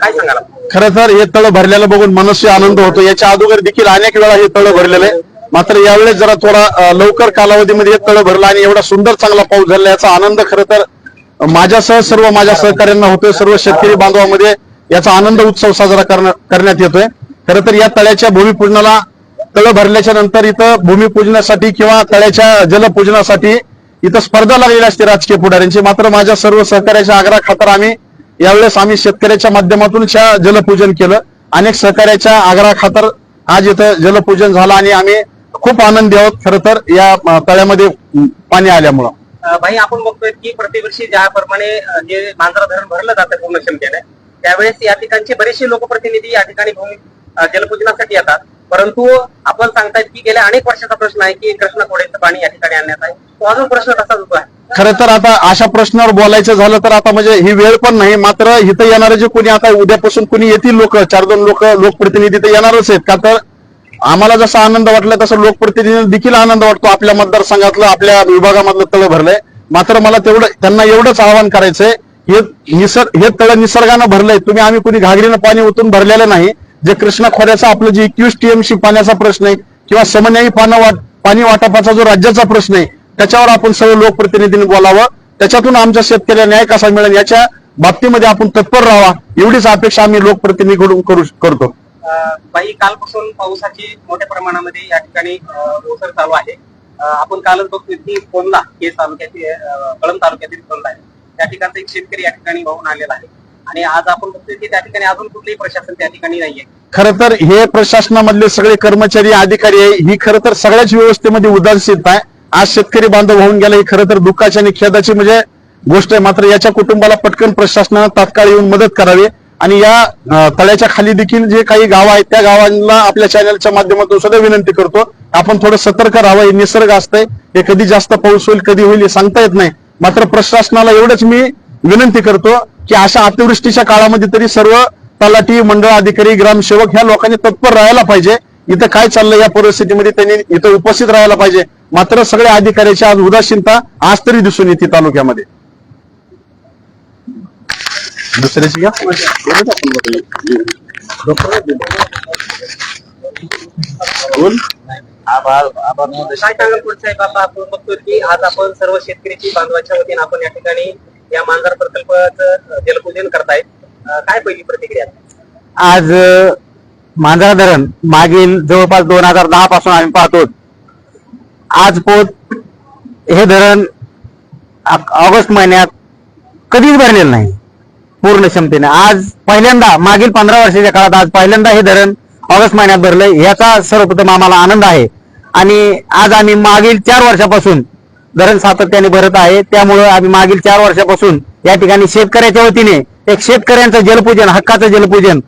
काय सांगाल खरं तर हे तळ भरलेलं बघून मनस्वी आनंद होतो. याच्या अगोदर देखील अनेक वेळा हे तळ भरलेलं. आहे मात्र यावेळेस जरा थोडा लवकर कालावधीमध्ये हे तळ भरलं आणि एवढा सुंदर चांगला पाऊस झाला याचा आनंद खरं तर माझ्यासह सर्व माझ्या सहकार्यांना होतोय. सर्व शेतकरी बांधवामध्ये याचा आनंद उत्सव साजरा करण्यात येतोय. खरं तर या तळ्याच्या भूमिपूजनाला तळ भरल्याच्या नंतर इथं भूमिपूजनासाठी किंवा तळ्याच्या जलपूजनासाठी इथं स्पर्धा लागलेली असते राजकीय पुढाऱ्यांची. मात्र माझ्या सर्व सहकार्याच्या आग्रहा खातर आम्ही यावेळेस आम्ही शेतकऱ्याच्या माध्यमातून जलपूजन केलं. अनेक सहकार्याच्या आग्रहाखातर आज इथं जलपूजन झालं आणि आम्ही खूप आनंदी आहोत. खर तर या तळ्यामध्ये पाणी आल्यामुळं. भाई आपण बघतोय की प्रतिवर्षी ज्याप्रमाणे जे मांजरा धरण भरलं जातं पूर्ण क्षमतेने त्यावेळेस या ठिकाणचे बरेचसे लोकप्रतिनिधी या ठिकाणी भूमी जलपूजनासाठी येतात. परंतु आपण सांगतायत की गेल्या अनेक वर्षाचा प्रश्न आहे की कृष्णा खोडेचं पाणी या ठिकाणी आणण्यात आहे. तो अजून प्रश्न तसाच होतो आहे. खरं तर आता अशा प्रश्नावर बोलायचं झालं तर आता म्हणजे ही वेळ पण नाही मात्र इथं येणारे जे कोणी आता उद्यापासून कोणी येतील लोक चार दोन लोक लोकप्रतिनिधी तर येणारच आहेत. का तर आम्हाला जसा आनंद वाटला तसं लोकप्रतिनिधी देखील आनंद वाटतो. आपल्या मतदारसंघातलं आपल्या विभागामधलं तळ भरलंय. मात्र मला तेवढं त्यांना एवढंच आवाहन करायचंय हे निसर्ग हे तळ निसर्गानं भरलंय. तुम्ही आम्ही कुणी घागरीनं पाणी ओतून भरलेलं नाही. जे कृष्णा खोऱ्याचा आपलं जे एकवीस टीएमसी पाण्याचा प्रश्न आहे किंवा समन्यायी पाणी वाट पाणी वाटपाचा जो राज्याचा प्रश्न आहे त्याच्यावर आपण सर्व लोकप्रतिनिधींनी बोलावं. त्याच्यातून आमच्या शेतकऱ्याला न्याय कसा मिळेल याच्या बाबतीमध्ये आपण तत्पर राहावा. एवढीच अपेक्षा आम्ही लोकप्रतिनिधीकडून करू करतो. बाई कालपासून पावसाची मोठ्या प्रमाणामध्ये या ठिकाणी ओसर चालू आहे. आपण कालच बघतोय की कोंडला हे तालुक्यातील अं, कळंब तालुक्यातील कोंडला आहे. त्या ठिकाणचा एक शेतकरी या ठिकाणी वाहून आलेला आहे. आणि आज आपण बघतोय की त्या ठिकाणी अजून कुठलेही प्रशासन त्या ठिकाणी नाहीये. खरं तर हे प्रशासनामधले सगळे कर्मचारी अधिकारी आहे. ही खरं तर सगळ्याच व्यवस्थेमध्ये उदासीनता आहे. आज शेतकरी बांधव होऊन गेला ही खरं तर दुःखाची आणि खेदाची म्हणजे गोष्ट आहे. मात्र याच्या कुटुंबाला पटकन प्रशासनानं तात्काळ येऊन मदत करावी. आणि या तळ्याच्या खाली देखील जे काही गाव आहेत त्या गावांना आपल्या चॅनलच्या माध्यमातून सुद्धा विनंती करतो. आपण थोडं सतर्क राहावं हे निसर्ग असतंय. हे कधी जास्त पाऊस होईल कधी होईल हे सांगता येत नाही. मात्र प्रशासनाला एवढंच मी विनंती करतो की अशा अतिवृष्टीच्या काळामध्ये तरी सर्व तलाठी मंडळ अधिकारी ग्रामसेवक ह्या लोकांनी तत्पर राहायला पाहिजे. इथं काय चाललंय या परिस्थितीमध्ये त्यांनी इथं उपस्थित राहायला पाहिजे. मात्र सगळ्या अधिकाऱ्याची आज उदासीनता आज तरी दिसून येते तालुक्यामध्ये दुसऱ्याची घ्या. बोल. काय सांगाल पुढे साहेब आता आपण बघतोय की आज आपण सर्व शेतकऱ्याची बांधवाच्या वतीने आपण या ठिकाणी या मांजर प्रकल्पाचं जलपूजन करतायत काय पहिली प्रतिक्रिया आज मांजरा धरण मागील जवळपास दोन हजार दहा पासून आम्ही पाहतो आज पोत हे धरण ऑगस्ट महिन्यात कधीच भरलेलं नाही. पूर्ण क्षमतेने. आज पहिल्यांदा मागील पंधरा वर्षाच्या काळात आज पहिल्यांदा हे धरण ऑगस्ट महिन्यात भरलंय. याचा सर्वप्रथम आम्हाला आनंद आहे. आणि आज आम्ही मागील चार वर्षापासून धरण सातत्याने भरत आहे. त्यामुळं आम्ही मागील चार वर्षापासून या ठिकाणी शेतकऱ्याच्या वतीने एक शेतकऱ्यांचं जलपूजन हक्काचं जलपूजन